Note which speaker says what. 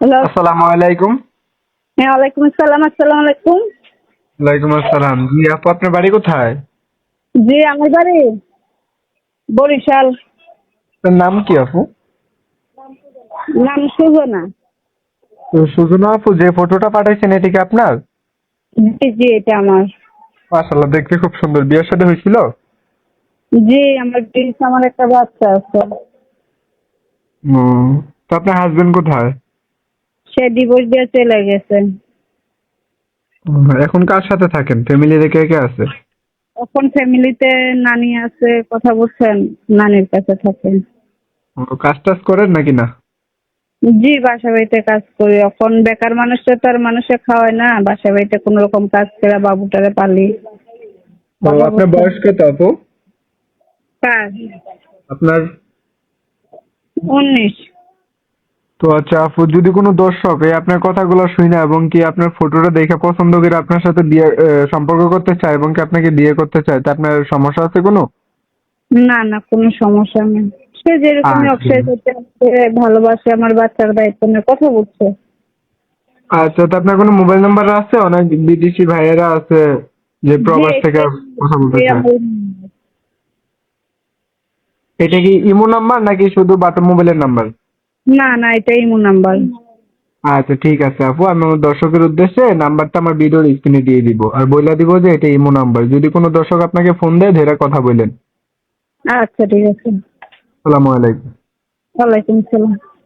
Speaker 1: Hello
Speaker 2: আসসালামু আলাইকুম।
Speaker 1: হ্যাঁ ওয়ালাইকুম আসসালাম আসসালামু আলাইকুম।
Speaker 2: ওয়ালাইকুম আসসালাম। জি আপু আপনার বাড়ি কোথায়?
Speaker 1: জি আমার বাড়ি বরিশাল।
Speaker 2: আপনার নাম কি আপু?
Speaker 1: নাম সুজনা।
Speaker 2: তো সুজনা আপু যে ফটোটা পাঠাইছেন এটা কি আপনার?
Speaker 1: জি জি এটা আমার।
Speaker 2: মাশাআল্লাহ দেখতে খুব সুন্দর। বিয়ের সাথে হয়েছিল?
Speaker 1: জি আমার একটা বাচ্চা আছে।
Speaker 2: তো আপনার হাজবেন্ড কোথায়?
Speaker 1: সে ডিভোর্স দিয়ে চলে গেছে।
Speaker 2: এখন কার সাথে থাকেন? ফ্যামিলি কে কে আছে?
Speaker 1: এখন ফ্যামিলিতে নানি আছে কথা বলছেন নানির কাছে থাকেন।
Speaker 2: ও, কাজ টাজ করেন নাকি না?
Speaker 1: জি বাসা বাড়িতে কাজ করি। এখন বেকার মানুষ তো আর মানুষে খাওয়ায় না। বাসা বাড়িতে কোনো রকম কাজ করে বাবুটারে পালি।
Speaker 2: আপনার বয়স কত আপু? আপনার?
Speaker 1: উনিশ।
Speaker 2: তো আচ্ছা আপু যদি কোনো দর্শক এই আপনার কথাগুলো শুনে এবং কি আপনার ফটোটা দেখে পছন্দ করে আপনার সাথে বিয়ে আহ, সম্পর্ক করতে চায় এবং কি আপনাকে বিয়ে করতে চায় তা আপনার সমস্যা আছে কোনো?
Speaker 1: না না কোনো সমস্যা নেই। সে যেরকমই
Speaker 2: আচ্ছা।
Speaker 1: অক্ষয় করতে ভালোবাসে আমার বাচ্চার দায়িত্ব নিয়ে কথা বলছে।
Speaker 2: আচ্ছা তো আপনার কোনো মোবাইল নাম্বার আছে? অনেক বিদেশি ভাইয়েরা আছে যে প্রবাস থেকে
Speaker 1: এটা-
Speaker 2: কথা বলতে চায় এটা কি ইমো নাম্বার নাকি শুধু বাটন মোবাইলের নাম্বার
Speaker 1: না না এটা ইমো নাম্বার।
Speaker 2: আচ্ছা ঠিক আছে আপু। আমি আমার দর্শকের উদ্দেশ্যে নাম্বারটা আমার ভিডিওর স্ক্রিনে দিয়ে দিব। আর বইলা দিব যে এটা ইমো নাম্বার। যদি কোনো দর্শক আপনাকে ফোন দেয় ধরে কথা বলেন।
Speaker 1: আচ্ছা ঠিক আছে।
Speaker 2: আসসালামু আলাইকুম।
Speaker 1: ওয়ালাইকুম আসসালাম।